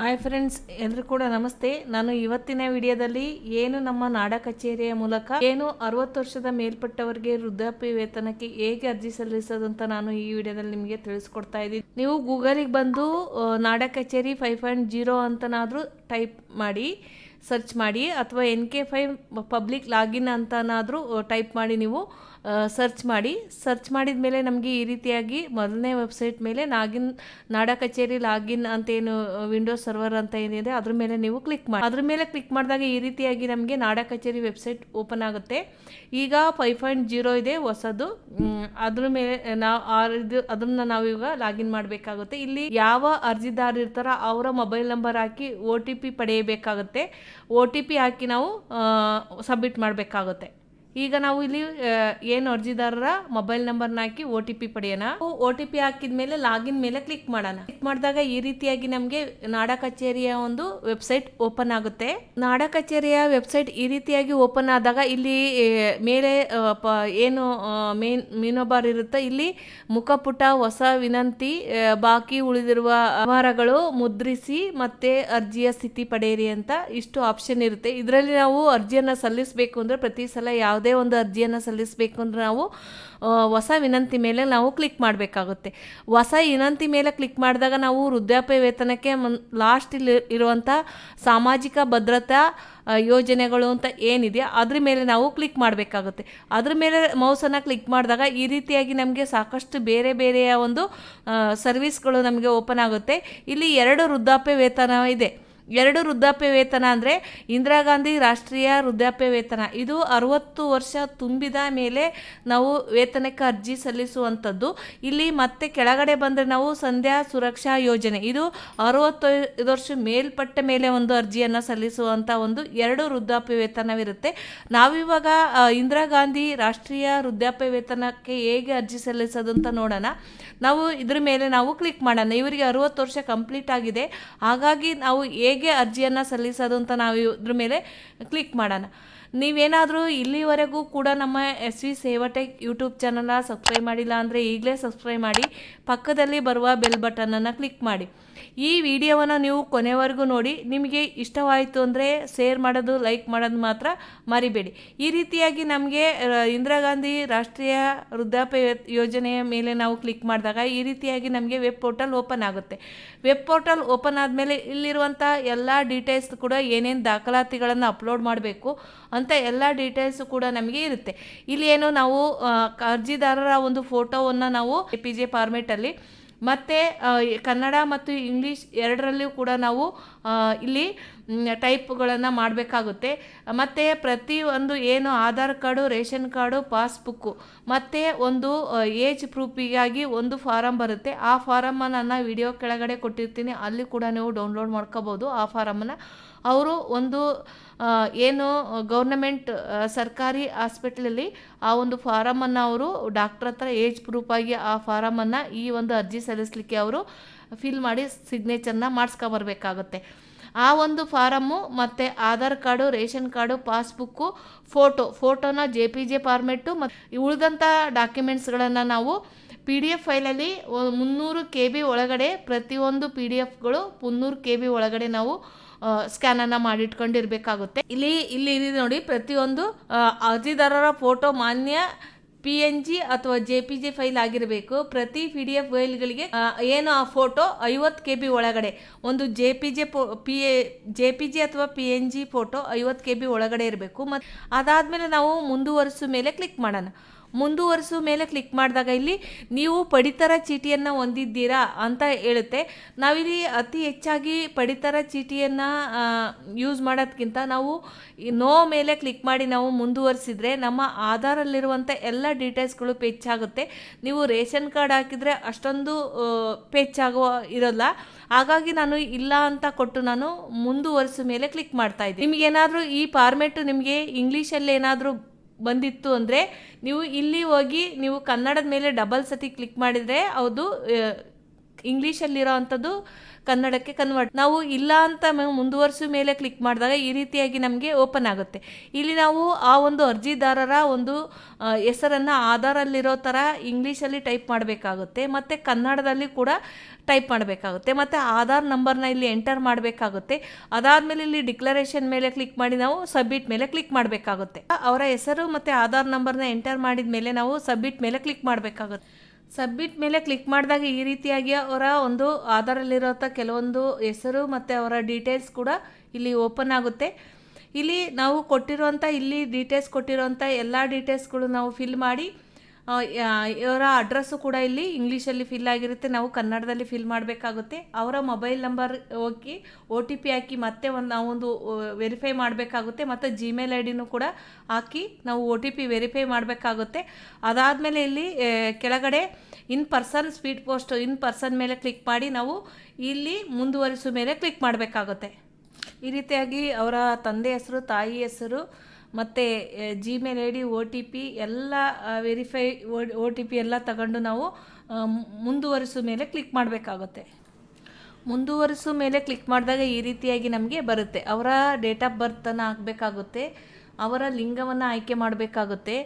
Hi friends ಎಲ್ರು ಕೂಡ ನಮಸ್ತೆ. ನಾನು ಇವತ್ತಿನ ವಿಡಿಯೋದಲ್ಲಿ ಏನು ನಮ್ಮ ನಾಡ ಕಚೇರಿಯ ಮೂಲಕ ಏನು ಅರವತ್ತು ವರ್ಷದ ಮೇಲ್ಪಟ್ಟವರಿಗೆ ವೃದ್ಧಾಪ್ಯ ವೇತನಕ್ಕೆ ಹೇಗೆ ಅರ್ಜಿ ಅಂತ ನಾನು ಈ ವಿಡಿಯೋದಲ್ಲಿ ನಿಮಗೆ ತಿಳಿಸ್ಕೊಡ್ತಾ ಇದ್ದೀನಿ. ನೀವು ಗೂಗಲಿಗೆ ಬಂದು ನಾಡ ಕಚೇರಿ ಫೈವ್ ಪಾಯಿಂಟ್ ಜೀರೋ ಅಂತನಾದರೂ ಟೈಪ್ ಮಾಡಿ. ಸರ್ಚ್ ಮಾಡಿ ಅಥವಾ N K five public login ಅಂತನಾದರೂ type ಮಾಡಿ ನೀವು ಸರ್ಚ್ ಮಾಡಿ. ಸರ್ಚ್ ಮಾಡಿದ ಮೇಲೆ ನಮಗೆ ಈ ರೀತಿಯಾಗಿ ಮೊದಲನೇ ವೆಬ್ಸೈಟ್ ಮೇಲೆ ಲಾಗಿನ್ ನಾಡ ಕಚೇರಿ ಲಾಗಿನ್ ಅಂತ ಏನು ವಿಂಡೋಸ್ ಸರ್ವರ್ ಅಂತ ಏನಿದೆ, ಅದ್ರ ಮೇಲೆ ನೀವು ಕ್ಲಿಕ್ ಮಾಡಿ. ಅದ್ರ ಮೇಲೆ ಕ್ಲಿಕ್ ಮಾಡಿದಾಗ ಈ ರೀತಿಯಾಗಿ ನಮಗೆ ನಾಡ ಕಚೇರಿ ವೆಬ್ಸೈಟ್ ಓಪನ್ ಆಗುತ್ತೆ. ಈಗ ಫೈವ್ ಪಾಯಿಂಟ್ ಜೀರೋ ಇದೆ ಹೊಸದು. ಅದ್ರ ಮೇಲೆ ನಾವು ಅದನ್ನ ನಾವೀಗ ಲಾಗಿನ್ ಮಾಡಬೇಕಾಗುತ್ತೆ. ಇಲ್ಲಿ ಯಾವ ಅರ್ಜಿದಾರ ಇರ್ತಾರೋ ಅವರ ಮೊಬೈಲ್ ನಂಬರ್ ಹಾಕಿ ಒ ಟಿ ಪಿ ಪಡೆಯಬೇಕಾಗುತ್ತೆ. ಒ ಟಿ ಪಿ ಹಾಕಿ ನಾವು ಸಬ್ಮಿಟ್ ಮಾಡಬೇಕಾಗುತ್ತೆ. ಈಗ ನಾವು ಇಲ್ಲಿ ಏನು ಅರ್ಜಿದಾರರ ಮೊಬೈಲ್ ನಂಬರ್ನ ಹಾಕಿ ಒ ಟಿ ಪಿ ಪಡೆಯೋಣ. ಒ ಟಿ ಪಿ ಹಾಕಿದ ಮೇಲೆ ಲಾಗಿನ್ ಮೇಲೆ ಕ್ಲಿಕ್ ಮಾಡೋಣ. ಕ್ಲಿಕ್ ಮಾಡಿದಾಗ ಈ ರೀತಿಯಾಗಿ ನಮಗೆ ನಾಡ ಕಚೇರಿಯ ಒಂದು ವೆಬ್ಸೈಟ್ ಓಪನ್ ಆಗುತ್ತೆ. ನಾಡ ಕಚೇರಿಯ ವೆಬ್ಸೈಟ್ ಈ ರೀತಿಯಾಗಿ ಓಪನ್ ಆದಾಗ ಇಲ್ಲಿ ಮೇಲೆ ಏನು ಮೇನ್ ಮೀನೋಬಾರ್ ಇರುತ್ತೆ ಇಲ್ಲಿ ಮುಖಪುಟ ಹೊಸ ವಿನಂತಿ ಬಾಕಿ ಉಳಿದಿರುವ ವ್ಯವಹಾರಗಳು ಮುದ್ರಿಸಿ ಮತ್ತೆ ಅರ್ಜಿಯ ಸ್ಥಿತಿ ಪಡೆಯಿರಿ ಅಂತ ಇಷ್ಟು ಆಪ್ಷನ್ ಇರುತ್ತೆ. ಇದರಲ್ಲಿ ನಾವು ಅರ್ಜಿಯನ್ನು ಸಲ್ಲಿಸಬೇಕು ಅಂದ್ರೆ ಪ್ರತಿ ಸಲ ಯಾವುದೇ ಒಂದು ಅರ್ಜಿಯನ್ನು ಸಲ್ಲಿಸಬೇಕು ಅಂದರೆ ನಾವು ಹೊಸ ವಿನಂತಿ ಮೇಲೆ ನಾವು ಕ್ಲಿಕ್ ಮಾಡಬೇಕಾಗುತ್ತೆ. ಹೊಸ ವಿನಂತಿ ಮೇಲೆ ಕ್ಲಿಕ್ ಮಾಡಿದಾಗ ನಾವು ವೃದ್ಧಾಪ್ಯ ವೇತನಕ್ಕೆ ಮನ್ ಲಾಸ್ಟ್ ಇಲ್ಲಿ ಇರುವಂಥ ಸಾಮಾಜಿಕ ಭದ್ರತಾ ಯೋಜನೆಗಳು ಅಂತ ಏನಿದೆ ಅದ್ರ ಮೇಲೆ ನಾವು ಕ್ಲಿಕ್ ಮಾಡಬೇಕಾಗುತ್ತೆ. ಅದ್ರ ಮೇಲೆ ಮೌಸನ್ನು ಕ್ಲಿಕ್ ಮಾಡಿದಾಗ ಈ ರೀತಿಯಾಗಿ ನಮಗೆ ಸಾಕಷ್ಟು ಬೇರೆ ಬೇರೆಯ ಒಂದು ಸರ್ವಿಸ್ಗಳು ನಮಗೆ ಓಪನ್ ಆಗುತ್ತೆ. ಇಲ್ಲಿ ಎರಡು ವೃದ್ಧಾಪ್ಯ ವೇತನ ಇದೆ. ಎರಡು ವೃದ್ಧಾಪ್ಯ ವೇತನ ಅಂದರೆ ಇಂದಿರಾ ಗಾಂಧಿ ರಾಷ್ಟ್ರೀಯ ವೃದ್ಧಾಪ್ಯ ವೇತನ ಇದು ಅರುವತ್ತು ವರ್ಷ ತುಂಬಿದ ಮೇಲೆ ನಾವು ವೇತನಕ್ಕೆ ಅರ್ಜಿ ಸಲ್ಲಿಸುವಂಥದ್ದು. ಇಲ್ಲಿ ಮತ್ತೆ ಕೆಳಗಡೆ ಬಂದರೆ ನಾವು ಸಂಧ್ಯಾ ಸುರಕ್ಷಾ ಯೋಜನೆ. ಇದು ಅರವತ್ತೈದು ವರ್ಷ ಮೇಲ್ಪಟ್ಟ ಮೇಲೆ ಒಂದು ಅರ್ಜಿಯನ್ನು ಸಲ್ಲಿಸುವಂಥ ಒಂದು ಎರಡು ವೃದ್ಧಾಪ್ಯ ವೇತನವಿರುತ್ತೆ ನಾವಿವಾಗ ಇಂದಿರಾ ಗಾಂಧಿ ರಾಷ್ಟ್ರೀಯ ವೃದ್ಧಾಪ್ಯ ವೇತನಕ್ಕೆ ಹೇಗೆ ಅರ್ಜಿ ಸಲ್ಲಿಸೋದು ಅಂತ ನೋಡೋಣ. ನಾವು ಇದ್ರ ಮೇಲೆ ನಾವು ಕ್ಲಿಕ್ ಮಾಡೋಣ. ಇವರಿಗೆ ಅರುವತ್ತು ವರ್ಷ ಕಂಪ್ಲೀಟ್ ಆಗಿದೆ. ಹಾಗಾಗಿ ನಾವು ಹೇಗೆ ಅರ್ಜಿಯನ್ನು ಸಲ್ಲಿಸೋದು ಅಂತ ನಾವು ಇದ್ರ ಮೇಲೆ ಕ್ಲಿಕ್ ಮಾಡೋಣ. ನೀವೇನಾದರೂ ಇಲ್ಲಿವರೆಗೂ ಕೂಡ ನಮ್ಮ ಎಸ್ ವಿ ಸೇವಟೆಕ್ ಯೂಟ್ಯೂಬ್ ಚಾನಲ್ನ ಸಬ್ಸ್ಕ್ರೈಬ್ ಮಾಡಿಲ್ಲ ಅಂದರೆ ಈಗಲೇ ಸಬ್ಸ್ಕ್ರೈಬ್ ಮಾಡಿ. ಪಕ್ಕದಲ್ಲಿ ಬರುವ ಬೆಲ್ ಬಟನನ್ನು ಕ್ಲಿಕ್ ಮಾಡಿ. ಈ ವಿಡಿಯೋವನ್ನು ನೀವು ಕೊನೆವರೆಗೂ ನೋಡಿ, ನಿಮಗೆ ಇಷ್ಟವಾಯಿತು ಅಂದರೆ ಶೇರ್ ಮಾಡೋದು ಲೈಕ್ ಮಾಡೋದು ಮಾತ್ರ ಮರಿಬೇಡಿ. ಈ ರೀತಿಯಾಗಿ ನಮಗೆ ಇಂದಿರಾ ಗಾಂಧಿ ರಾಷ್ಟ್ರೀಯ ವೃದ್ಧಾಪ್ಯ ಯೋಜನೆಯ ಮೇಲೆ ನಾವು ಕ್ಲಿಕ್ ಮಾಡಿದಾಗ ಈ ರೀತಿಯಾಗಿ ನಮಗೆ ವೆಬ್ ಪೋರ್ಟಲ್ ಓಪನ್ ಆಗುತ್ತೆ. ವೆಬ್ ಪೋರ್ಟಲ್ ಓಪನ್ ಆದಮೇಲೆ ಇಲ್ಲಿರುವಂಥ ಎಲ್ಲ ಡೀಟೇಲ್ಸ್ ಕೂಡ ಏನೇನು ದಾಖಲಾತಿಗಳನ್ನು ಅಪ್ಲೋಡ್ ಮಾಡಬೇಕು ಅಂತ ಎಲ್ಲ ಡೀಟೇಲ್ಸು ಕೂಡ ನಮಗೆ ಇರುತ್ತೆ. ಇಲ್ಲಿ ಏನು ನಾವು ಅರ್ಜಿದಾರರ ಒಂದು ಫೋಟೋವನ್ನು ನಾವು ಎ ಪಿ ಜೆ ಫಾರ್ಮೇಟಲ್ಲಿ ಮತ್ತು ಕನ್ನಡ ಮತ್ತು ಇಂಗ್ಲೀಷ್ ಎರಡರಲ್ಲೂ ಕೂಡ ನಾವು ಇಲ್ಲಿ ಟೈಪ್ಗಳನ್ನು ಮಾಡಬೇಕಾಗುತ್ತೆ. ಮತ್ತು ಪ್ರತಿಯೊಂದು ಏನು Aadhaar card, ration card, passbook, ಮತ್ತು ಒಂದು ಏಜ್ ಪ್ರೂಫಿಗಾಗಿ ಒಂದು ಫಾರಮ್ ಬರುತ್ತೆ. ಆ ಫಾರಮನ್ನು ನಾನು ವಿಡಿಯೋ ಕೆಳಗಡೆ ಕೊಟ್ಟಿರ್ತೀನಿ. ಅಲ್ಲಿ ಕೂಡ ನೀವು ಡೌನ್ಲೋಡ್ ಮಾಡ್ಕೋಬೋದು ಆ ಫಾರಮನ್ನು ಅವರು ಒಂದು ಏನು ಗೌರ್ನಮೆಂಟ್ ಸರ್ಕಾರಿ ಹಾಸ್ಪಿಟ್ಲಲ್ಲಿ ಆ ಒಂದು ಫಾರಮನ್ನು ಅವರು ಡಾಕ್ಟ್ರ್ ಹತ್ರ ಏಜ್ ಪ್ರೂಫಾಗಿ ಆ ಫಾರಮನ್ನು ಈ ಒಂದು ಅರ್ಜಿ ಸಲ್ಲಿಸಲಿಕ್ಕೆ ಅವರು ಫಿಲ್ ಮಾಡಿ ಸಿಗ್ನೇಚರ್ನ ಮಾಡಿಸ್ಕೊಬರ್ಬೇಕಾಗುತ್ತೆ ಆ ಒಂದು ಫಾರಮ್ಮು ಮತ್ತು Aadhaar card, ration card, passbook, photo, ಫೋಟೋನ ಜೆ ಪಿ ಜೆ ಫಾರ್ಮೆಟ್ಟು ಮತ್ತು ಉಳಿದಂಥ ಡಾಕ್ಯುಮೆಂಟ್ಸ್ಗಳನ್ನು ನಾವು ಪಿ ಡಿ ಎಫ್ ಫೈಲಲ್ಲಿ ಮುನ್ನೂರು ಕೆ ಬಿ ಒಳಗಡೆ ಪ್ರತಿಯೊಂದು ಪಿ ಡಿ ಎಫ್ಗಳು ಮುನ್ನೂರು ಕೆ ಬಿ ಒಳಗಡೆ ನಾವು ಸ್ಕ್ಯಾನನ್ನು ಮಾಡಿಟ್ಕೊಂಡಿರ್ಬೇಕಾಗುತ್ತೆ. ಇಲ್ಲಿ ಇಲ್ಲಿ ಇದೆ ನೋಡಿ, ಪ್ರತಿಯೊಂದು ಅರ್ಜಿದಾರರ ಫೋಟೋ ಮಾನ್ಯ ಪಿ ಎನ್ ಜಿ ಅಥವಾ ಜೆ ಪಿ ಜಿ ಫೈಲ್ ಆಗಿರಬೇಕು. ಪ್ರತಿ ಪಿ ಡಿ ಎಫ್ ಫೈಲ್ಗಳಿಗೆ ಏನು ಆ ಫೋಟೋ ಐವತ್ತು ಕೆ ಬಿ ಒಳಗಡೆ. ಒಂದು ಜೆ ಪಿ ಜೆ ಪೋ P A J P G ಅಥವಾ ಪಿ ಎನ್ ಜಿ ಫೋಟೋ ಐವತ್ತು ಕೆ ಬಿ ಒಳಗಡೆ ಇರಬೇಕು. ಮತ್ತು ಅದಾದಮೇಲೆ ನಾವು ಮುಂದುವರಿಸೋ ಮೇಲೆ ಕ್ಲಿಕ್ ಮಾಡೋಣ. ಮುಂದುವರಿಸೋ ಮೇಲೆ ಕ್ಲಿಕ್ ಮಾಡಿದಾಗ ಇಲ್ಲಿ ನೀವು ಪಡಿತರ ಚೀಟಿಯನ್ನು ಹೊಂದಿದ್ದೀರಾ ಅಂತ ಹೇಳುತ್ತೆ. ನಾವಿಲ್ಲಿ ಅತಿ ಹೆಚ್ಚಾಗಿ ಪಡಿತರ ಚೀಟಿಯನ್ನು ಯೂಸ್ ಮಾಡೋದಕ್ಕಿಂತ ನಾವು ನೋ ಮೇಲೆ ಕ್ಲಿಕ್ ಮಾಡಿ ನಾವು ಮುಂದುವರಿಸಿದರೆ ನಮ್ಮ ಆಧಾರಲ್ಲಿರುವಂಥ ಎಲ್ಲ ಡೀಟೇಲ್ಸ್ಗಳು ಪೆಚ್ಚಾಗುತ್ತೆ ನೀವು ರೇಷನ್ ಕಾರ್ಡ್ ಹಾಕಿದರೆ ಅಷ್ಟೊಂದು ಪೆಚ್ಚಾಗುವ ಇರೋಲ್ಲ. ಹಾಗಾಗಿ ನಾನು ಇಲ್ಲ ಅಂತ ಕೊಟ್ಟು ನಾನು ಮುಂದುವರಿಸೋ ಮೇಲೆ ಕ್ಲಿಕ್ ಮಾಡ್ತಾ ಇದ್ದೀನಿ. ನಿಮಗೇನಾದರೂ ಈ ಫಾರ್ಮೆಟ್ ನಿಮಗೆ ಇಂಗ್ಲೀಷಲ್ಲಿ ಏನಾದರೂ ಬಂದಿತ್ತು ಅಂದರೆ ನೀವು ಇಲ್ಲಿ ಹೋಗಿ ನೀವು ಕನ್ನಡದ ಮೇಲೆ ಡಬಲ್ ಸತಿ ಕ್ಲಿಕ್ ಮಾಡಿದರೆ ಅದು ಇಂಗ್ಲೀಷಲ್ಲಿರೋ ಅಂಥದ್ದು ಕನ್ನಡಕ್ಕೆ ಕನ್ವರ್ಟ್ ನಾವು ಇಲ್ಲ ಅಂತ ಮುಂದುವರಿಸೋ ಮೇಲೆ ಕ್ಲಿಕ್ ಮಾಡಿದಾಗ ಈ ರೀತಿಯಾಗಿ ನಮಗೆ ಓಪನ್ ಆಗುತ್ತೆ. ಇಲ್ಲಿ ನಾವು ಆ ಒಂದು ಅರ್ಜಿದಾರರ ಒಂದು ಹೆಸರನ್ನು ಆಧಾರಲ್ಲಿರೋ ಥರ ಇಂಗ್ಲೀಷಲ್ಲಿ ಟೈಪ್ ಮಾಡಬೇಕಾಗುತ್ತೆ. ಮತ್ತು ಕನ್ನಡದಲ್ಲಿ ಕೂಡ ಟೈಪ್ ಮಾಡಬೇಕಾಗುತ್ತೆ. ಮತ್ತು ಆಧಾರ್ ನಂಬರ್ನ ಇಲ್ಲಿ ಎಂಟರ್ ಮಾಡಬೇಕಾಗುತ್ತೆ. ಅದಾದಮೇಲೆ ಇಲ್ಲಿ ಡಿಕ್ಲರೇಷನ್ ಮೇಲೆ ಕ್ಲಿಕ್ ಮಾಡಿ ನಾವು ಸಬ್ಮಿಟ್ ಮೇಲೆ ಕ್ಲಿಕ್ ಮಾಡಬೇಕಾಗುತ್ತೆ. ಅವರ ಹೆಸರು ಮತ್ತು ಆಧಾರ್ ನಂಬರ್ನ ಎಂಟರ್ ಮಾಡಿದ ಮೇಲೆ ನಾವು ಸಬ್ಮಿಟ್ ಮೇಲೆ ಕ್ಲಿಕ್ ಮಾಡಬೇಕಾಗುತ್ತೆ. ಸಬ್ಮಿಟ್ ಮೇಲೆ ಕ್ಲಿಕ್ ಮಾಡಿದಾಗ ಈ ರೀತಿಯಾಗಿ ಅವರ ಒಂದು ಆಧಾರಲ್ಲಿರೋಂಥ ಕೆಲವೊಂದು ಹೆಸರು ಮತ್ತು ಅವರ ಡೀಟೇಲ್ಸ್ ಕೂಡ ಇಲ್ಲಿ ಓಪನ್ ಆಗುತ್ತೆ. ಇಲ್ಲಿ ನಾವು ಕೊಟ್ಟಿರುವಂಥ, ಇಲ್ಲಿ ಡೀಟೇಲ್ಸ್ ಕೊಟ್ಟಿರುವಂಥ ಎಲ್ಲ ಡೀಟೇಲ್ಸ್ಗಳು ನಾವು ಫಿಲ್ ಮಾಡಿ ಇವರ ಅಡ್ರೆಸ್ಸು ಕೂಡ ಇಲ್ಲಿ ಇಂಗ್ಲೀಷಲ್ಲಿ ಫಿಲ್ ಆಗಿರುತ್ತೆ. ನಾವು ಕನ್ನಡದಲ್ಲಿ ಫಿಲ್ ಮಾಡಬೇಕಾಗುತ್ತೆ. ಅವರ ಮೊಬೈಲ್ ನಂಬರ್ ಹೋಗಿ ಒ ಟಿ ಪಿ ಹಾಕಿ ಮತ್ತೆ ಒಂದು ನಾವೊಂದು ವೆರಿಫೈ ಮಾಡಬೇಕಾಗುತ್ತೆ. ಮತ್ತು ಜಿಮೇಲ್ ಐ ಡಿನೂ ಕೂಡ ಹಾಕಿ ನಾವು ಒ ಟಿ ಪಿ ವೆರಿಫೈ ಮಾಡಬೇಕಾಗುತ್ತೆ. ಅದಾದಮೇಲೆ ಇಲ್ಲಿ ಕೆಳಗಡೆ in person speed post in person ಮೇಲೆ ಕ್ಲಿಕ್ ಮಾಡಿ ನಾವು ಇಲ್ಲಿ ಮುಂದುವರಿಸೋ ಮೇಲೆ ಕ್ಲಿಕ್ ಮಾಡಬೇಕಾಗುತ್ತೆ. ಈ ರೀತಿಯಾಗಿ ಅವರ ತಂದೆ ಹೆಸರು, ತಾಯಿ ಹೆಸರು ಮತ್ತು Gmail I D O T P ಎಲ್ಲ ವೆರಿಫೈ ಒ ಟಿ ಪಿ ಎಲ್ಲ ತಗೊಂಡು ನಾವು ಮುಂದುವರಿಸೋ ಮೇಲೆ ಕ್ಲಿಕ್ ಮಾಡಬೇಕಾಗುತ್ತೆ. ಮುಂದುವರಿಸೋ ಮೇಲೆ ಕ್ಲಿಕ್ ಮಾಡಿದಾಗ ಈ ರೀತಿಯಾಗಿ ನಮಗೆ ಬರುತ್ತೆ. ಅವರ ಡೇಟ್ ಆಫ್ ಬರ್ತನ್ನು ಹಾಕಬೇಕಾಗುತ್ತೆ, ಅವರ ಲಿಂಗವನ್ನು ಆಯ್ಕೆ ಮಾಡಬೇಕಾಗುತ್ತೆ,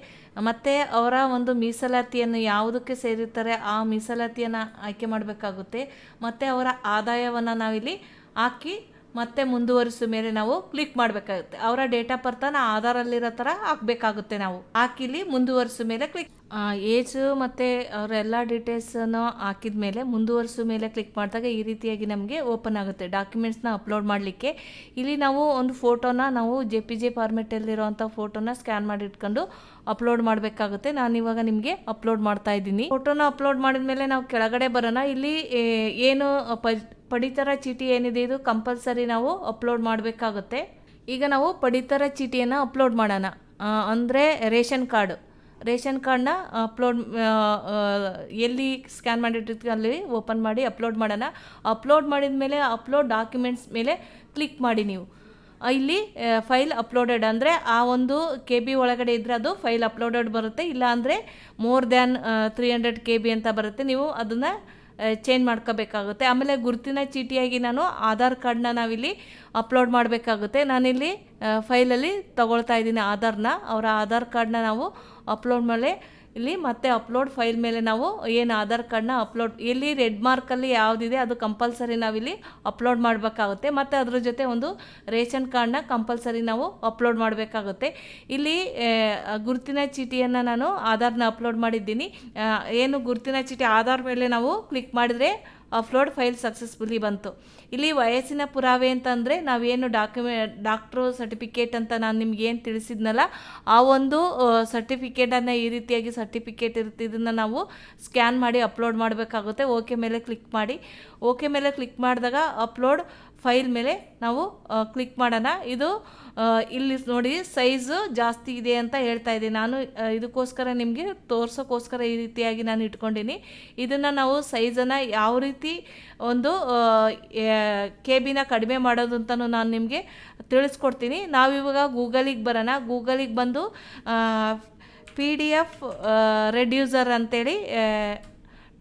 ಮತ್ತು ಅವರ ಒಂದು ಮೀಸಲಾತಿಯನ್ನು ಯಾವುದಕ್ಕೆ ಸೇರಿರ್ತಾರೆ ಆ ಮೀಸಲಾತಿಯನ್ನು ಆಯ್ಕೆ ಮಾಡಬೇಕಾಗುತ್ತೆ, ಮತ್ತು ಅವರ ಆದಾಯವನ್ನು ನಾವಿಲ್ಲಿ ಹಾಕಿ ಮತ್ತೆ ಮುಂದುವರಿಸೋ ಮೇಲೆ ನಾವು ಕ್ಲಿಕ್ ಮಾಡಬೇಕಾಗುತ್ತೆ. ಅವರ ಡೇಟ್ ಆಫ್ ಬರ್ತನ ಆಧಾರಲ್ಲಿರೋ ಥರ ಹಾಕಬೇಕಾಗುತ್ತೆ ನಾವು. ಹಾಕಿಲಿ ಮುಂದುವರಿಸೋ ಮೇಲೆ ಕ್ಲಿಕ್ ಏಜ್ ಮತ್ತು ಅವರ ಎಲ್ಲ ಡೀಟೇಲ್ಸನ್ನು ಹಾಕಿದ ಮೇಲೆ ಮುಂದುವರಿಸೋ ಮೇಲೆ ಕ್ಲಿಕ್ ಮಾಡಿದಾಗ ಈ ರೀತಿಯಾಗಿ ನಮಗೆ ಓಪನ್ ಆಗುತ್ತೆ. ಡಾಕ್ಯುಮೆಂಟ್ಸ್ನ ಅಪ್ಲೋಡ್ ಮಾಡಲಿಕ್ಕೆ. ಇಲ್ಲಿ ನಾವು ಒಂದು ಫೋಟೋನ ನಾವು ಜೆ ಪಿ ಜೆ ಫಾರ್ಮೆಟಲ್ಲಿರೋವಂಥ ಫೋಟೋನ ಸ್ಕ್ಯಾನ್ ಮಾಡಿ ಇಟ್ಕೊಂಡು ಅಪ್ಲೋಡ್ ಮಾಡಬೇಕಾಗುತ್ತೆ. ನಾನು ಇವಾಗ ನಿಮಗೆ ಅಪ್ಲೋಡ್ ಮಾಡ್ತಾ ಇದ್ದೀನಿ. ಫೋಟೋನ ಅಪ್ಲೋಡ್ ಮಾಡಿದ ಮೇಲೆ ನಾವು ಕೆಳಗಡೆ ಬರೋಣ. ಇಲ್ಲಿ ಏನು ಪ ಪಡಿತರ ಚೀಟಿ ಏನಿದೆ ಇದು ಕಂಪಲ್ಸರಿ ನಾವು ಅಪ್ಲೋಡ್ ಮಾಡಬೇಕಾಗುತ್ತೆ. ಈಗ ನಾವು ಪಡಿತರ ಚೀಟಿಯನ್ನು ಅಪ್ಲೋಡ್ ಮಾಡೋಣ. ಅಂದರೆ ರೇಷನ್ ಕಾರ್ಡು. ರೇಷನ್ ಕಾರ್ಡ್ನ ಅಪ್ಲೋಡ್ ಎಲ್ಲಿ ಸ್ಕ್ಯಾನ್ ಮಾಡಿಟ್ಟಿರ್ತೀವಿ ಅಲ್ಲಿ ಓಪನ್ ಮಾಡಿ ಅಪ್ಲೋಡ್ ಮಾಡೋಣ. ಅಪ್ಲೋಡ್ ಮಾಡಿದ ಮೇಲೆ ಅಪ್ಲೋಡ್ ಡಾಕ್ಯುಮೆಂಟ್ಸ್ ಮೇಲೆ ಕ್ಲಿಕ್ ಮಾಡಿ ನೀವು. ಇಲ್ಲಿ ಫೈಲ್ ಅಪ್ಲೋಡೆಡ್ ಅಂದರೆ ಆ ಒಂದು ಕೆ ಬಿ ಒಳಗಡೆ ಇದ್ದರೆ ಅದು ಫೈಲ್ ಅಪ್ಲೋಡೆಡ್ ಬರುತ್ತೆ. ಇಲ್ಲ ಅಂದರೆ more than three hundred K B ಅಂತ ಬರುತ್ತೆ. ನೀವು ಅದನ್ನು ಚೇಂಜ್ ಮಾಡ್ಕೋಬೇಕಾಗುತ್ತೆ. ಆಮೇಲೆ ಗುರುತಿನ ಚೀಟಿಯಾಗಿ ನಾನು ಆಧಾರ್ ಕಾರ್ಡನ್ನ ನಾವಿಲ್ಲಿ ಅಪ್ಲೋಡ್ ಮಾಡಬೇಕಾಗುತ್ತೆ. ನಾನಿಲ್ಲಿ ಫೈಲಲ್ಲಿ ತಗೊಳ್ತಾ ಇದ್ದೀನಿ ಆಧಾರ್ನ. ಅವರ ಆಧಾರ್ ಕಾರ್ಡನ್ನ ನಾವು ಅಪ್ಲೋಡ್ ಮೇಲೆ ಇಲ್ಲಿ ಮತ್ತೆ ಅಪ್ಲೋಡ್ ಫೈಲ್ ಮೇಲೆ ನಾವು ಏನು ಆಧಾರ್ ಕಾರ್ಡ್ನ ಅಪ್ಲೋಡ್ ಎಲ್ಲಿ ರೆಡ್ ಮಾರ್ಕಲ್ಲಿ ಯಾವುದಿದೆ ಅದು ಕಂಪಲ್ಸರಿ ನಾವಿಲ್ಲಿ ಅಪ್ಲೋಡ್ ಮಾಡಬೇಕಾಗುತ್ತೆ. ಮತ್ತು ಅದ್ರ ಜೊತೆ ಒಂದು ರೇಷನ್ ಕಾರ್ಡ್ನ ಕಂಪಲ್ಸರಿ ನಾವು ಅಪ್ಲೋಡ್ ಮಾಡಬೇಕಾಗುತ್ತೆ. ಇಲ್ಲಿ ಗುರುತಿನ ಚೀಟಿಯನ್ನು ನಾನು ಆಧಾರ್ನ ಅಪ್ಲೋಡ್ ಮಾಡಿದ್ದೀನಿ. ಏನು ಗುರುತಿನ ಚೀಟಿ ಆಧಾರ್ ಮೇಲೆ ನಾವು ಕ್ಲಿಕ್ ಮಾಡಿದರೆ ಅಪ್ಲೋಡ್ ಫೈಲ್ ಸಕ್ಸಸ್ಫುಲಿ ಬಂತು. ಇಲ್ಲಿ ವಯಸ್ಸಿನ ಪುರಾವೆ ಅಂತಂದರೆ ನಾವೇನು ಡಾಕ್ಯುಮೆ, ಡಾಕ್ಟ್ರು ಸರ್ಟಿಫಿಕೇಟ್ ಅಂತ ನಾನು ನಿಮ್ಗೆ ಏನು ತಿಳಿಸಿದ್ನಲ್ಲ, ಆ ಒಂದು ಸರ್ಟಿಫಿಕೇಟನ್ನು ಈ ರೀತಿಯಾಗಿ ಸರ್ಟಿಫಿಕೇಟ್ ಇರುತ್ತೆ. ಇದನ್ನು ನಾವು ಸ್ಕ್ಯಾನ್ ಮಾಡಿ ಅಪ್ಲೋಡ್ ಮಾಡಬೇಕಾಗುತ್ತೆ. ಓಕೆ ಮೇಲೆ ಕ್ಲಿಕ್ ಮಾಡಿ. ಓಕೆ ಮೇಲೆ ಕ್ಲಿಕ್ ಮಾಡಿದಾಗ ಅಪ್ಲೋಡ್ ಫೈಲ್ ಮೇಲೆ ನಾವು ಕ್ಲಿಕ್ ಮಾಡೋಣ. ಇದು ಇಲ್ಲಿ ನೋಡಿ, ಸೈಜು ಜಾಸ್ತಿ ಇದೆ ಅಂತ ಹೇಳ್ತಾ ಇದ್ದೀನಿ. ನಾನು ಇದಕ್ಕೋಸ್ಕರ ನಿಮಗೆ ತೋರ್ಸೋಕ್ಕೋಸ್ಕರ ಈ ರೀತಿಯಾಗಿ ನಾನು ಇಟ್ಕೊಂಡಿನಿ. ಇದನ್ನು ನಾವು ಸೈಜನ್ನು ಯಾವ ರೀತಿ ಒಂದು ಕೆ ಬಿನ ಕಡಿಮೆ ಮಾಡೋದು ಅಂತಲೂ ನಾನು ನಿಮಗೆ ತಿಳಿಸ್ಕೊಡ್ತೀನಿ. ನಾವಿವಾಗ ಗೂಗಲಿಗೆ ಬರೋಣ. ಗೂಗಲಿಗೆ ಬಂದು ಪಿ ಡಿ ಎಫ್ ರೆಡ್ಯೂಸರ್ ಅಂತೇಳಿ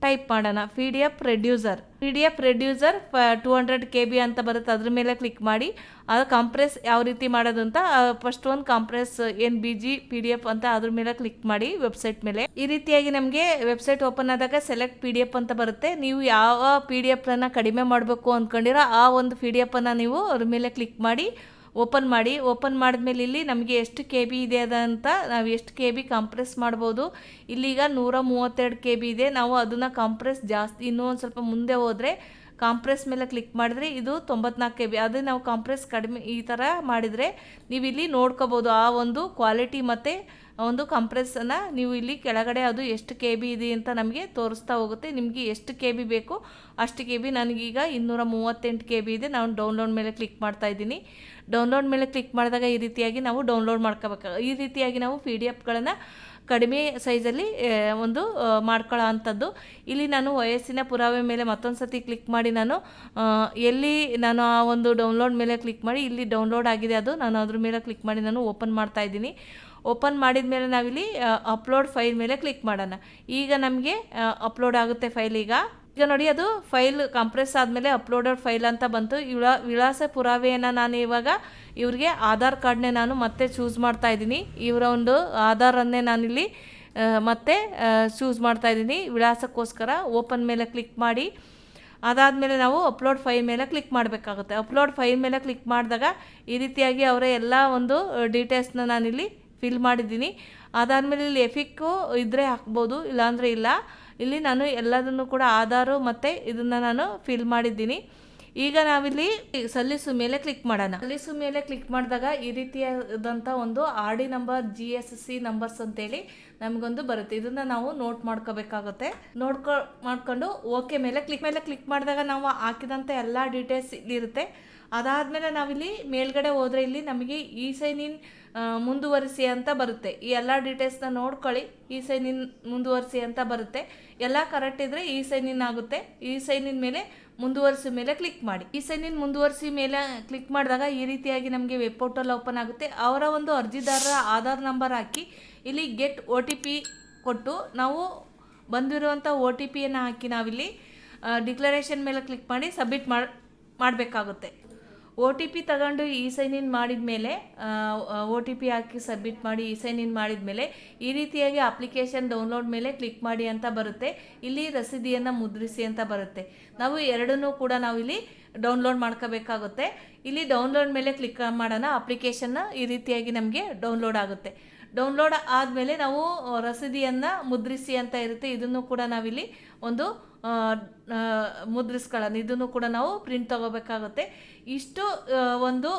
ಟೈಪ್ ಮಾಡೋಣ. P D F, reducer. P D F reducer two hundred K B ಅಂತ ಬರುತ್ತೆ. ಅದ್ರ ಮೇಲೆ ಕ್ಲಿಕ್ ಮಾಡಿ. ಅದು ಕಂಪ್ರೆಸ್ ಯಾವ ರೀತಿ ಮಾಡೋದು ಅಂತ ಫಸ್ಟ್ ಒಂದು ಕಂಪ್ರೆಸ್ ಏನು B G P D F ಅಂತ ಅದ್ರ ಮೇಲೆ ಕ್ಲಿಕ್ ಮಾಡಿ ವೆಬ್ಸೈಟ್ ಮೇಲೆ. ಈ ರೀತಿಯಾಗಿ ನಮಗೆ ವೆಬ್ಸೈಟ್ ಓಪನ್ ಆದಾಗ ಸೆಲೆಕ್ಟ್ ಪಿ ಡಿ ಎಫ್ ಅಂತ ಬರುತ್ತೆ. ನೀವು ಯಾವ ಪಿ ಡಿ ಎಫ್ನ ಕಡಿಮೆ ಮಾಡಬೇಕು ಅಂದ್ಕೊಂಡಿರೋ ಆ ಒಂದು ಪಿ ಡಿ ಎಫನ್ನು ನೀವು ಅದ್ರ ಮೇಲೆ ಕ್ಲಿಕ್ ಮಾಡಿ. ಓಪನ್ ಮಾಡಿ, ಓಪನ್ ಮಾಡಿದ್ಮೇಲೆ ಇಲ್ಲಿ ನಮಗೆ ಎಷ್ಟು ಕೆ ಬಿ ಇದೆ ಅದಂತ ನಾವು ಎಷ್ಟು ಕೆ ಬಿ ಕಂಪ್ರೆಸ್ ಮಾಡ್ಬೋದು. ಇಲ್ಲಿಗ ನೂರ ಮೂವತ್ತೆರಡು ಕೆ ಬಿ ಇದೆ. ನಾವು ಅದನ್ನು ಕಂಪ್ರೆಸ್ ಜಾಸ್ತಿ, ಇನ್ನೂ ಒಂದು ಸ್ವಲ್ಪ ಮುಂದೆ ಹೋದರೆ ಕಾಂಪ್ರೆಸ್ ಮೇಲೆ ಕ್ಲಿಕ್ ಮಾಡಿದ್ರೆ ಇದು ತೊಂಬತ್ನಾಲ್ಕು ಕೆ ಬಿ ಅದೇ ನಾವು ಕಾಂಪ್ರೆಸ್ ಕಡಿಮೆ ಈ ಥರ ಮಾಡಿದರೆ ನೀವು ಇಲ್ಲಿ ನೋಡ್ಕೋಬೋದು ಆ ಒಂದು ಕ್ವಾಲಿಟಿ ಮತ್ತು ಒಂದು ಕಂಪ್ರೆಸ್ಸನ್ನು ನೀವು ಇಲ್ಲಿ ಕೆಳಗಡೆ ಅದು ಎಷ್ಟು ಕೆ ಬಿ ಇದೆ ಅಂತ ನಮಗೆ ತೋರಿಸ್ತಾ ಹೋಗುತ್ತೆ. ನಿಮಗೆ ಎಷ್ಟು ಕೆ ಬಿ ಬೇಕು ಅಷ್ಟು ಕೆ ಬಿ ನನಗೀಗ ಇನ್ನೂರ ಮೂವತ್ತೆಂಟು ಕೆ ಬಿ ಇದೆ. ನಾನು ಡೌನ್ಲೋಡ್ ಮೇಲೆ ಕ್ಲಿಕ್ ಮಾಡ್ತಾ ಇದ್ದೀನಿ. ಡೌನ್ಲೋಡ್ ಮೇಲೆ ಕ್ಲಿಕ್ ಮಾಡಿದಾಗ ಈ ರೀತಿಯಾಗಿ ನಾವು ಡೌನ್ಲೋಡ್ ಮಾಡ್ಕೋಬೇಕು. ಈ ರೀತಿಯಾಗಿ ನಾವು ಪಿ ಡಿ ಎಫ್ಗಳನ್ನು ಕಡಿಮೆ ಸೈಜಲ್ಲಿ ಒಂದು ಮಾಡ್ಕೊಳ್ಳೋ ಅಂಥದ್ದು ಇಲ್ಲಿ ನಾನು ವಯಸ್ಸಿನ ಪುರಾವೆ ಮೇಲೆ ಮತ್ತೊಂದು ಸತಿ ಕ್ಲಿಕ್ ಮಾಡಿ ನಾನು ಎಲ್ಲಿ ನಾನು ಆ ಒಂದು ಡೌನ್ಲೋಡ್ ಮೇಲೆ ಕ್ಲಿಕ್ ಮಾಡಿ, ಇಲ್ಲಿ ಡೌನ್ಲೋಡ್ ಆಗಿದೆ ಅದು, ನಾನು ಅದ್ರ ಮೇಲೆ ಕ್ಲಿಕ್ ಮಾಡಿ ನಾನು ಓಪನ್ ಮಾಡ್ತಾ ಇದ್ದೀನಿ. ಓಪನ್ ಮಾಡಿದ ಮೇಲೆ ನಾವಿಲ್ಲಿ ಅಪ್ಲೋಡ್ ಫೈಲ್ ಮೇಲೆ ಕ್ಲಿಕ್ ಮಾಡೋಣ. ಈಗ ನಮಗೆ ಅಪ್ಲೋಡ್ ಆಗುತ್ತೆ ಫೈಲ್ ಈಗ. ಈಗ ನೋಡಿ ಅದು ಫೈಲ್ ಕಂಪ್ರೆಸ್ ಆದಮೇಲೆ ಅಪ್ಲೋಡೆಡ್ ಫೈಲ್ ಅಂತ ಬಂತು. ವಿಳಾ ವಿಳಾಸ ಪುರಾವೆಯನ್ನು ನಾನು ಇವಾಗ ಇವ್ರಿಗೆ ಆಧಾರ್ ಕಾರ್ಡ್ನೇ ನಾನು ಮತ್ತೆ ಚೂಸ್ ಮಾಡ್ತಾ ಇದ್ದೀನಿ. ಇವರ ಒಂದು ಆಧಾರನ್ನೇ ನಾನಿಲ್ಲಿ ಮತ್ತೆ ಚೂಸ್ ಮಾಡ್ತಾ ಇದ್ದೀನಿ. ವಿಳಾಸಕ್ಕೋಸ್ಕರ ಓಪನ್ ಮೇಲೆ ಕ್ಲಿಕ್ ಮಾಡಿ. ಅದಾದಮೇಲೆ ನಾವು ಅಪ್ಲೋಡ್ ಫೈಲ್ ಮೇಲೆ ಕ್ಲಿಕ್ ಮಾಡಬೇಕಾಗುತ್ತೆ. ಅಪ್ಲೋಡ್ ಫೈಲ್ ಮೇಲೆ ಕ್ಲಿಕ್ ಮಾಡಿದಾಗ ಈ ರೀತಿಯಾಗಿ ಅವರ ಎಲ್ಲ ಒಂದು ಡೀಟೇಲ್ಸ್ನ ನಾನಿಲ್ಲಿ ಫಿಲ್ ಮಾಡಿದ್ದೀನಿ. ಅದಾದಮೇಲೆ ಇಲ್ಲಿ ಎಫಿಕ್ಕು ಇದ್ದರೆ ಹಾಕ್ಬೋದು, ಇಲ್ಲಾಂದರೆ ಇಲ್ಲ. ಇಲ್ಲಿ ನಾನು ಎಲ್ಲದನ್ನು ಕೂಡ ಆಧಾರು ಮತ್ತು ಇದನ್ನು ನಾನು ಫಿಲ್ ಮಾಡಿದ್ದೀನಿ. ಈಗ ನಾವಿಲ್ಲಿ ಸಲ್ಲಿಸು ಮೇಲೆ ಕ್ಲಿಕ್ ಮಾಡೋಣ. ಸಲ್ಲಿಸು ಮೇಲೆ ಕ್ಲಿಕ್ ಮಾಡಿದಾಗ ಈ ರೀತಿಯಾದಂಥ ಒಂದು R D number G S C numbers ಅಂತೇಳಿ ನಮಗೊಂದು ಬರುತ್ತೆ. ಇದನ್ನ ನಾವು ನೋಟ್ ಮಾಡ್ಕೋಬೇಕಾಗುತ್ತೆ. ನೋಡ್ಕೊ ಮಾಡ್ಕೊಂಡು ಓಕೆ ಮೇಲೆ ಕ್ಲಿಕ್ ಮೇಲೆ ಕ್ಲಿಕ್ ಮಾಡಿದಾಗ ನಾವು ಹಾಕಿದಂಥ ಎಲ್ಲ ಡೀಟೇಲ್ಸ್ ಇಲ್ಲಿರುತ್ತೆ. ಅದಾದಮೇಲೆ ನಾವಿಲ್ಲಿ ಮೇಲ್ಗಡೆ ಹೋದರೆ ಇಲ್ಲಿ ನಮಗೆ ಈ ಸೈನ್ ಇನ್ ಮುಂದುವರಿಸಿ ಅಂತ ಬರುತ್ತೆ. ಈ ಎಲ್ಲ ಡೀಟೇಲ್ಸ್ನ ನೋಡ್ಕೊಳ್ಳಿ. ಈ ಸೈನ್ ಇನ್ ಮುಂದುವರಿಸಿ ಅಂತ ಬರುತ್ತೆ. ಎಲ್ಲ ಕರೆಕ್ಟ್ ಇದ್ದರೆ ಈ ಸೈನ್ ಇನ್ ಆಗುತ್ತೆ. ಈ ಸೈನ್ ಇನ್ ಮೇಲೆ ಮುಂದುವರಿಸಿ ಮೇಲೆ ಕ್ಲಿಕ್ ಮಾಡಿ. ಈ ಸೈನ್ ಇನ್ ಮುಂದುವರಿಸಿ ಮೇಲೆ ಕ್ಲಿಕ್ ಮಾಡಿದಾಗ ಈ ರೀತಿಯಾಗಿ ನಮಗೆ ವೆಬ್ ಪೋರ್ಟಲ್ ಓಪನ್ ಆಗುತ್ತೆ. ಅವರ ಒಂದು ಅರ್ಜಿದಾರರ ಆಧಾರ್ ನಂಬರ್ ಹಾಕಿ ಇಲ್ಲಿ ಗೆಟ್ ಒ ಟಿ ಪಿ ಕೊಟ್ಟು ನಾವು ಬಂದಿರುವಂಥ ಒ ಟಿ ಪಿಯನ್ನು ಹಾಕಿ ನಾವಿಲ್ಲಿ ಡಿಕ್ಲರೇಷನ್ ಮೇಲೆ ಕ್ಲಿಕ್ ಮಾಡಿ ಸಬ್ಮಿಟ್ ಮಾಡಿ, ಮಾಡಬೇಕಾಗುತ್ತೆ. ಒ ಟಿ ಪಿ ತಗೊಂಡು ಇ ಸೈನ್ ಇನ್ ಮಾಡಿದ ಮೇಲೆ ಒ ಟಿ ಪಿ ಹಾಕಿ ಸಬ್ಮಿಟ್ ಮಾಡಿ ಇ ಸೈನ್ ಇನ್ ಮಾಡಿದ ಮೇಲೆ, ಈ ರೀತಿಯಾಗಿ ಅಪ್ಲಿಕೇಶನ್ ಡೌನ್ಲೋಡ್ ಮೇಲೆ ಕ್ಲಿಕ್ ಮಾಡಿ ಅಂತ ಬರುತ್ತೆ. ಇಲ್ಲಿ ರಸೀದಿಯನ್ನು ಮುದ್ರಿಸಿ ಅಂತ ಬರುತ್ತೆ. ನಾವು ಎರಡನ್ನೂ ಕೂಡ ನಾವು ಇಲ್ಲಿ ಡೌನ್ಲೋಡ್ ಮಾಡ್ಕೋಬೇಕಾಗುತ್ತೆ. ಇಲ್ಲಿ ಡೌನ್ಲೋಡ್ ಮೇಲೆ ಕ್ಲಿಕ್ ಮಾಡೋಣ ಅಪ್ಲಿಕೇಶನ್ನ ಈ ರೀತಿಯಾಗಿ ನಮಗೆ ಡೌನ್ಲೋಡ್ ಆಗುತ್ತೆ. ಡೌನ್ಲೋಡ್ ಆದಮೇಲೆ ನಾವು ರಸೀದಿಯನ್ನು ಮುದ್ರಿಸಿ ಅಂತ ಇರುತ್ತೆ. ಇದನ್ನು ಕೂಡ ನಾವಿಲ್ಲಿ ಒಂದು ಮುದ್ರಿಸ್ಕೊಳ್ಳೋಣ ಇದನ್ನು ಕೂಡ ನಾವು ಪ್ರಿಂಟ್ ತಗೋಬೇಕಾಗುತ್ತೆ. ಇಷ್ಟು ಒಂದು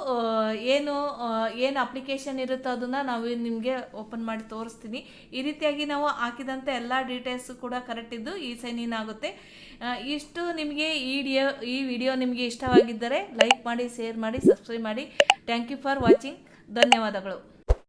ಏನು ಏನು ಅಪ್ಲಿಕೇಶನ್ ಇರುತ್ತೋ ಅದನ್ನು ನಾವು ನಿಮಗೆ ಓಪನ್ ಮಾಡಿ ತೋರಿಸ್ತೀನಿ. ಈ ರೀತಿಯಾಗಿ ನಾವು ಹಾಕಿದಂಥ ಎಲ್ಲ ಡೀಟೇಲ್ಸು ಕೂಡ ಕರೆಕ್ಟ್ ಇದ್ದು ಈ ಸೈನ್ ಇನ್ ಆಗುತ್ತೆ ಇಷ್ಟು ನಿಮಗೆ ಈ ಡಿಯೋ, ಈ ವಿಡಿಯೋ ನಿಮಗೆ ಇಷ್ಟವಾಗಿದ್ದರೆ ಲೈಕ್ ಮಾಡಿ ಶೇರ್ ಮಾಡಿ ಸಬ್ಸ್ಕ್ರೈಬ್ ಮಾಡಿ. ಥ್ಯಾಂಕ್ ಯು ಫಾರ್ ವಾಚಿಂಗ್ ಧನ್ಯವಾದಗಳು.